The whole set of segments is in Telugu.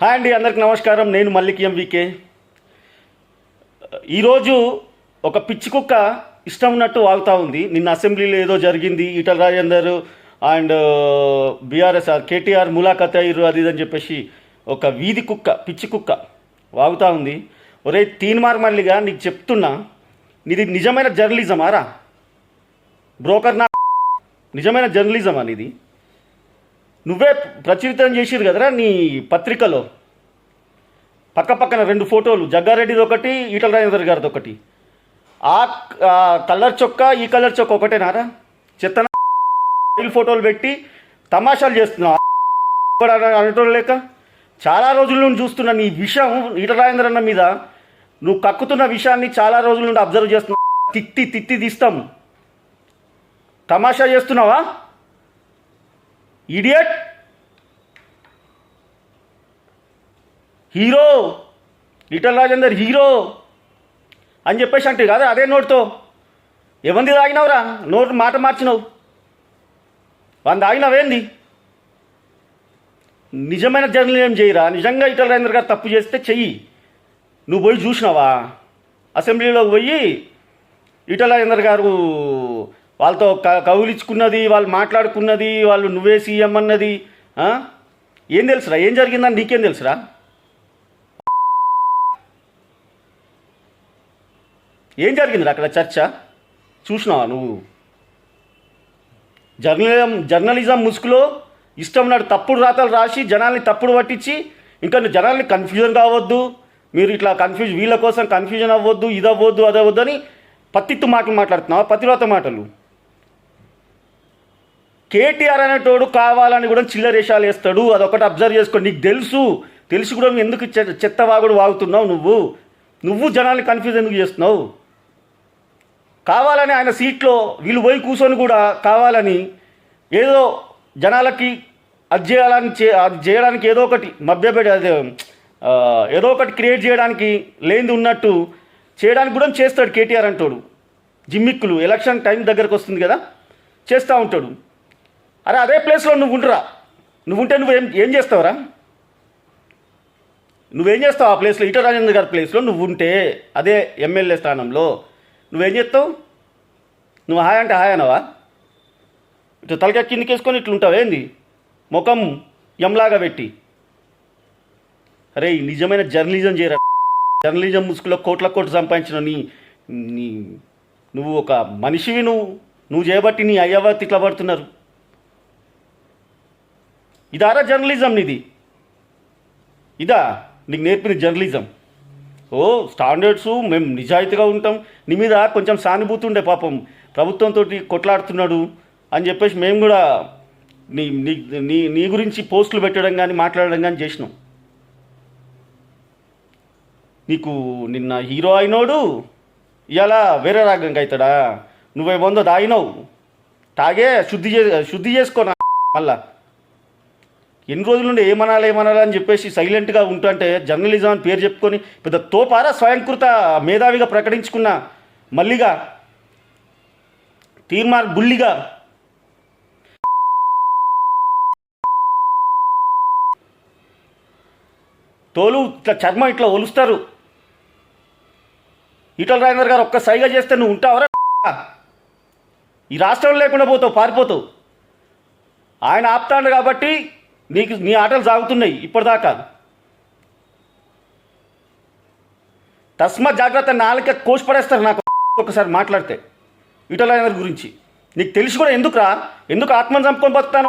హాయ్ అండి అందరికి నమస్కారం. నేను మల్లిక్ ఎంవికే ఈరోజు ఒక పిచ్చి కుక్క ఇష్టం ఉన్నట్టు వాగుతూ ఉంది. నిన్న అసెంబ్లీలో ఏదో జరిగింది. Etela Rajender and BRS KTR ములాఖత్ అయ్యారు అది ఇది అని చెప్పేసి ఒక వీధి కుక్క పిచ్చి కుక్క వాగుతూ ఉంది. ఒరే తీన్మార్ మల్లిగా నీకు చెప్తున్నా. నీది నిజమైన జర్నలిజమా రా? బ్రోకర్ నా నిజమైన జర్నలిజం అనేది నువ్వే ప్రచురితం చేసిరు కదరా నీ పత్రికలో? పక్కపక్కన రెండు ఫోటోలు. జగ్గారెడ్డిది ఒకటి ఈటల రాజేందర్ గారిది ఒకటి. ఆ కలర్ చొక్క ఈ కలర్ చొక్క ఒకటేనారా? చెత్తన ఫోటోలు పెట్టి తమాషాలు చేస్తున్నావు అనటం లేక చాలా రోజుల నుండి చూస్తున్న నీ విషయం ఈటల రాజేందర్ అన్న మీద. నువ్వు కక్కుతున్న విషయాన్ని చాలా రోజుల నుండి అబ్జర్వ్ చేస్తున్నావు తిత్తి తిత్తి తీస్తాం. తమాషా చేస్తున్నావా? Idiot! Hero little Rajender hero అని చెప్పేసి అంటే కదా అదే నోటుతో. ఎవంది తాగినావురా? నోటు మాట మార్చినావు. వంద తాగినావేంది నిజమైన జర్నలిజం చేయరా? నిజంగా ఇటల్ రాజేందర్ గారు తప్పు చేస్తే చెయ్యి. నువ్వు పోయి చూసినావా? అసెంబ్లీలోకి పోయి ఇటల్ రాజేందర్ గారు వాళ్ళతో క కౌలిచ్చుకున్నది వాళ్ళు మాట్లాడుకున్నది వాళ్ళు నువ్వే సీఎం అన్నది ఏం తెలుసురా? ఏం జరిగిందని నీకేం తెలుసురా? ఏం జరిగింది అక్కడ చర్చ? చూసినావా నువ్వు? జర్నలిజం జర్నలిజం ముసుగులో ఇష్టం నాడు తప్పుడు రాతలు రాసి జనాల్ని తప్పుడు పట్టించి ఇంకా నువ్వు జనాల్ని కన్ఫ్యూజన్ కావద్దు మీరు ఇట్లా కన్ఫ్యూజ్ వీళ్ళ కోసం కన్ఫ్యూజన్ అవ్వద్దు ఇది అవ్వద్దు అది అవ్వద్దు అని పత్తిత్తు మాటలు మాట్లాడుతున్నావా? పతివ్రత మాటలు. కేటీఆర్ అనేటోడు కావాలని కూడా చిల్లరేషాలు వేస్తాడు. అదొకటి అబ్జర్వ్ చేసుకో. నీకు తెలుసు. తెలిసి కూడా ఎందుకు చె- చెత్త వాగుడు వాగుతున్నావు నువ్వు? నువ్వు జనాల్ని కన్ఫ్యూజ్ ఎందుకు చేస్తున్నావు? కావాలని ఆయన సీట్లో వీళ్ళు పోయి కూర్చొని కూడా కావాలని ఏదో జనాలకి అది చేయాలని చే అది చేయడానికి ఏదో ఒకటి మభ్యపెట్టి అదే ఏదో ఒకటి క్రియేట్ చేయడానికి లేనిది ఉన్నట్టు చేయడానికి కూడా చేస్తాడు కేటీఆర్ అంటాడు. జిమ్మిక్కులు ఎలక్షన్ టైం దగ్గరకు వస్తుంది కదా చేస్తూ ఉంటాడు. అరే అదే ప్లేస్లో నువ్వు ఉండరా. నువ్వు ఉంటే నువ్వు ఏం ఏం చేస్తావురా? నువ్వేం చేస్తావు ఆ ప్లేస్లో? ఈట రాజేంద్ర గారి ప్లేస్లో నువ్వు ఉంటే అదే ఎమ్మెల్యే స్థానంలో నువ్వేం చేస్తావు? నువ్వు హాయ్ అంటే హాయ్ అనవా? ఇట్లా తలకాయ కిందకేసుకొని ఇట్లు ఉంటావు ఏంది? ముఖం ఎంలాగా పెట్టి. అరే నిజమైన జర్నలిజం చేయరా? జర్నలిజం ముసుగులో కోట్ల కోట్లు సంపాదించిన నీ నీ నువ్వు ఒక మనిషివి నువ్వు. నువ్వు చేయబట్టి నీ అయ్యవ తిట్ల పడుతున్నారు. ఇదారా జర్నలిజం నీది? ఇదా? నీకు నేర్పిన జర్నలిజం. ఓ స్టాండర్డ్స్ మేము నిజాయితీగా ఉంటాం. నీ మీద కొంచెం సానుభూతి ఉండే పాపం ప్రభుత్వంతో కొట్లాడుతున్నాడు అని చెప్పేసి మేము కూడా నీ నీ నీ నీ గురించి పోస్టులు పెట్టడం కానీ మాట్లాడడం కానీ చేసినాం. నీకు నిన్న హీరో అయినోడు ఇలా వేరే రాగంగా అవుతాడా నువ్వే వంద తాగినావు తాగే శుద్ధి చే శుద్ధి చేసుకోనా మళ్ళా. ఎన్ని రోజుల నుండి ఏమనాలి ఏమనాలి అని చెప్పేసి సైలెంట్గా ఉంటుంటే జర్నలిజం అని పేరు చెప్పుకొని పెద్ద తోపారా స్వయంకృత మేధావిగా ప్రకటించుకున్న మల్లిగా తీర్మార్ బుల్లిగా. తోలు ఇట్లా చర్మం ఇట్లా ఒలుస్తారు. ఈటల రాజేందర్ గారు ఒక్క సైగా చేస్తే నువ్వు ఉంటావరా? ఈ రాష్ట్రంలో లేకుండా పోతావు పారిపోతావు. ఆయన ఆపుతాడు కాబట్టి నీకు నీ ఆటలు సాగుతున్నాయి ఇప్పటిదాకా. తస్మా జాగ్రత్త నాలుక కోసి పడేస్తారు నాకు ఒకసారి మాట్లాడితే. ఇటలైనర్ గురించి. నీకు తెలిసి కూడా ఎందుకురా? ఎందుకు ఆత్మను చంపుకొని బతుకుతాను?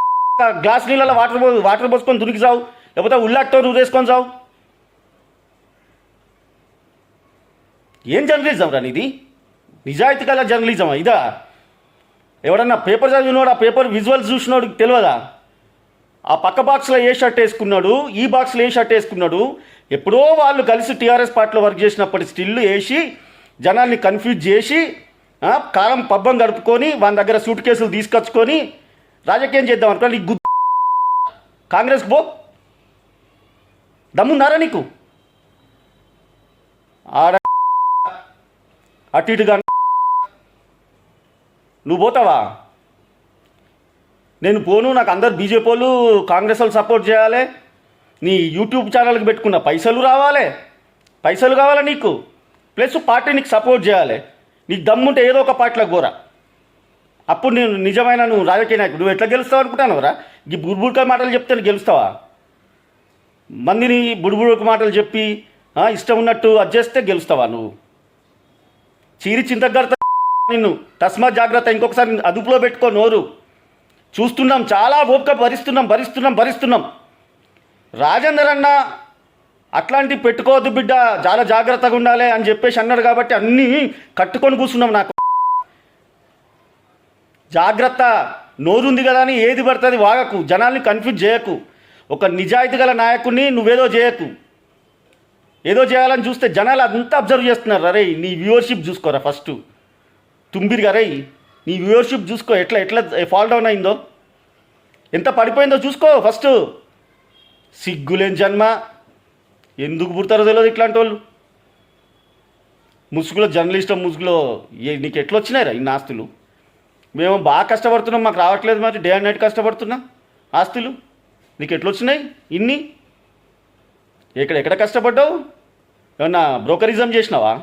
గ్లాస్ నీళ్ళలో వాటర్ వాటర్ పోసుకొని దునికి చావు లేకపోతే ఉల్లాక్తో ఊరేసుకొని చావు ఏం జర్నలిజం రా నీది? నిజాయితీ గల జర్నలిజమా ఇదా? ఎవడన్నా పేపర్ చదివినోడు? ఆ పేపర్ విజువల్స్ చూసినోడు తెలియదా? ఆ పక్క బాక్స్లో ఏ షర్ట్ వేసుకున్నాడు? ఈ బాక్స్లో ఏ షర్ట్ వేసుకున్నాడు? ఎప్పుడో వాళ్ళు కలిసి టీఆర్ఎస్ పార్టీలో వర్క్ చేసినప్పటి స్టిల్ వేసి జనాల్ని కన్ఫ్యూజ్ చేసి కాలం పబ్బం గడుపుకొని వాళ్ళ దగ్గర సూట్ కేసులు తీసుకొచ్చుకొని రాజకీయం చేద్దాం అనుకో నీకు గుద్దు కాంగ్రెస్ పో. దమ్ముందారా నీకు? ఆడ అటు ఇటుగా నువ్వు పోతావా? నేను పోను నాకు అందరు బీజేపీ వాళ్ళు కాంగ్రెస్ వాళ్ళు సపోర్ట్ చేయాలి. నీ యూట్యూబ్ ఛానల్కి పెట్టుకున్న పైసలు రావాలి. పైసలు కావాలా నీకు? ప్లస్ పార్టీ నీకు సపోర్ట్ చేయాలి. నీకు దమ్ముంటే ఏదో ఒక పార్టీలకు పోరా అప్పుడు నేను నిజమైన నువ్వు రాజకీయ నాయకుడు. నువ్వు ఎట్లా గెలుస్తావు అనుకుంటాను రా? ఈ బుడ్బుడ్క మాటలు చెప్తే గెలుస్తావా? మందిని బుడ్బుడుక మాటలు చెప్పి ఇష్టం ఉన్నట్టు అది చేస్తే గెలుస్తావా నువ్వు? చీరి చింతగడత నిన్ను. తస్మాత్ జాగ్రత్త ఇంకొకసారి అదుపులో పెట్టుకో నోరు. చూస్తున్నాం చాలా ఓపిక భరిస్తున్నాం భరిస్తున్నాం భరిస్తున్నాం. రాజేందర్ అన్న అట్లాంటి పెట్టుకోవద్దు బిడ్డ చాలా జాగ్రత్తగా ఉండాలి అని చెప్పేసి అన్నాడు కాబట్టి అన్నీ కట్టుకొని కూర్చున్నాం నాకు. జాగ్రత్త నోరుంది కదా అని ఏది పడుతుంది వాగకు జనాల్ని కన్ఫ్యూజ్ చేయకు. ఒక నిజాయితీ గల నాయకుడిని నువ్వేదో చేయకు. ఏదో చేయాలని చూస్తే జనాలు అంతా అబ్జర్వ్ చేస్తున్నారు. అరే నీ వ్యూవర్షిప్ చూసుకోరా ఫస్ట్ తుంబిరిగా రే నీ వ్యూవర్షిప్ చూసుకో. ఎట్లా ఎట్లా ఫాల్ డౌన్ అయిందో? ఎంత పడిపోయిందో చూసుకో ఫస్ట్ సిగ్గులేని జన్మ. ఎందుకు పుడతారో తెలియదు ఇట్లాంటి వాళ్ళు ముసుగులో జర్నలిస్ట్ ముసుగులో ఏ నీకు ఎట్లా వచ్చినాయిరా ఇన్ని ఆస్తులు మేము బాగా కష్టపడుతున్నాం మాకు రావట్లేదు మరి డే అండ్ నైట్ కష్టపడుతున్నా. ఆస్తులు నీకు ఎట్లా వచ్చినాయి ఇన్ని? ఎక్కడ ఎక్కడ కష్టపడ్డావు? ఏమన్నా బ్రోకరిజం చేసినావా?